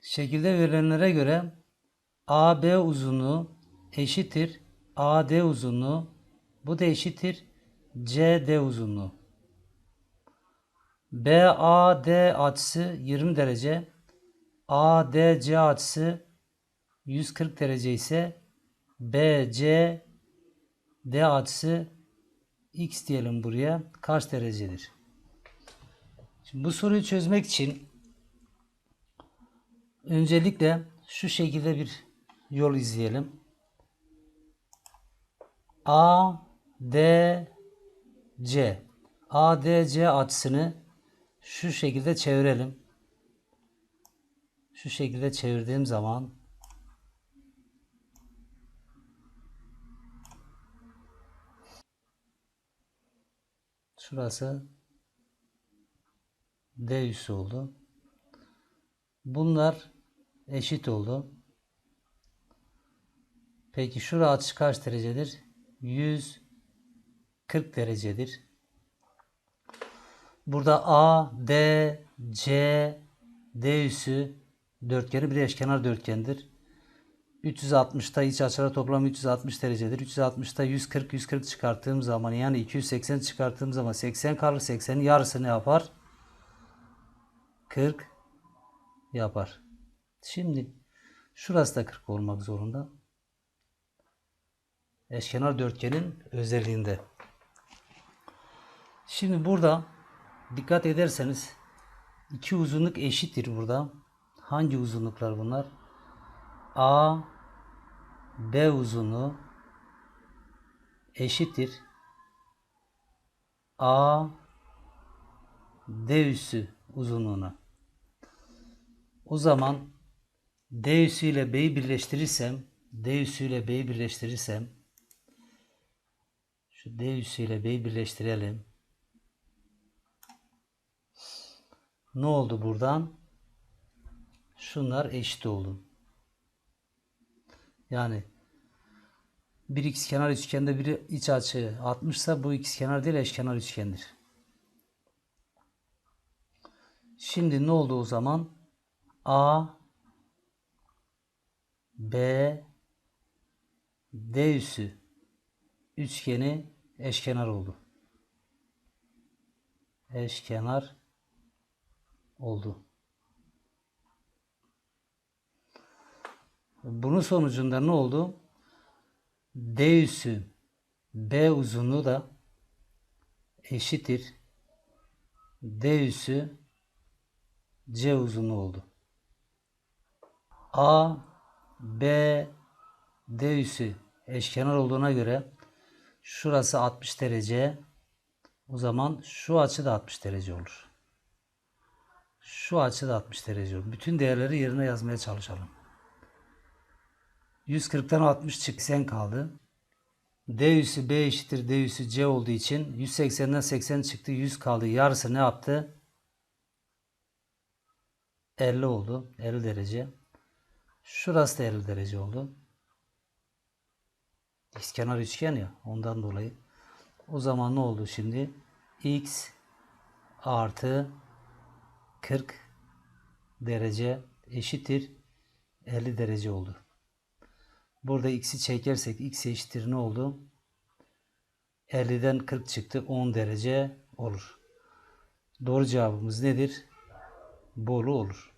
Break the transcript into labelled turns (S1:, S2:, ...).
S1: Şekilde verilenlere göre AB uzunluğu eşittir AD uzunluğu. Bu da eşittir CD uzunluğu. BAD açısı 20 derece. ADC açısı 140 derece ise BCD açısı x diyelim buraya kaç derecedir? Şimdi bu soruyu çözmek için öncelikle şu şekilde bir yol izleyelim. A D C ADC açısını şu şekilde çevirelim. Şu şekilde çevirdiğim zaman şurası D üssü oldu. Bunlar eşit oldu. Peki şura açı kaç derecedir? 140 derecedir. Burada A, D, C, D üssü dörtgeni bir eşkenar dörtgendir. 360'ta iç açılar toplamı 360 derecedir. 360'ta 140 140 çıkarttığım zaman yani 280 çıkarttığım zaman 80 kalır. 80'in yarısı ne yapar? 40 yapar. Şimdi şurası da 40 olmak zorunda. Eşkenar dörtgenin özelliğinde. Şimdi burada dikkat ederseniz iki uzunluk eşittir burada. Hangi uzunluklar bunlar? A B uzunluğu eşittir A D üssü uzunluğuna. O zaman D üssü ile B'yi birleştirirsem D üssü ile B'yi birleştirirsem şu D üssü ile B'yi birleştirelim. Ne oldu buradan? Şunlar eşit oldu. Yani bir ikizkenar üçgende biri iç açı 60 ise bu ikizkenar değil eşkenar üçgendir. Şimdi ne oldu o zaman? A B D üssü üçgeni eşkenar oldu. Eşkenar oldu. Bunun sonucunda ne oldu? D üssü B uzunluğu da eşittir. D üssü C uzunluğu oldu. A B D üssü eşkenar olduğuna göre şurası 60 derece. O zaman şu açı da 60 derece olur. Şu açı da 60 derece olur. Bütün değerleri yerine yazmaya çalışalım. 140'tan 60 çık 80 kaldı. D üssü B eşittir D üssü C olduğu için 180'den 80 çıktı 100 kaldı. Yarısı ne yaptı? 50 oldu. 50 derece. Şurası da 50 derece oldu. İkizkenar üçgen ya ondan dolayı. O zaman ne oldu şimdi? X artı 40 derece eşittir 50 derece oldu. Burada x'i çekersek x eşittir ne oldu? 50'den 40 çıktı 10 derece olur. Doğru cevabımız nedir? Bolu olur.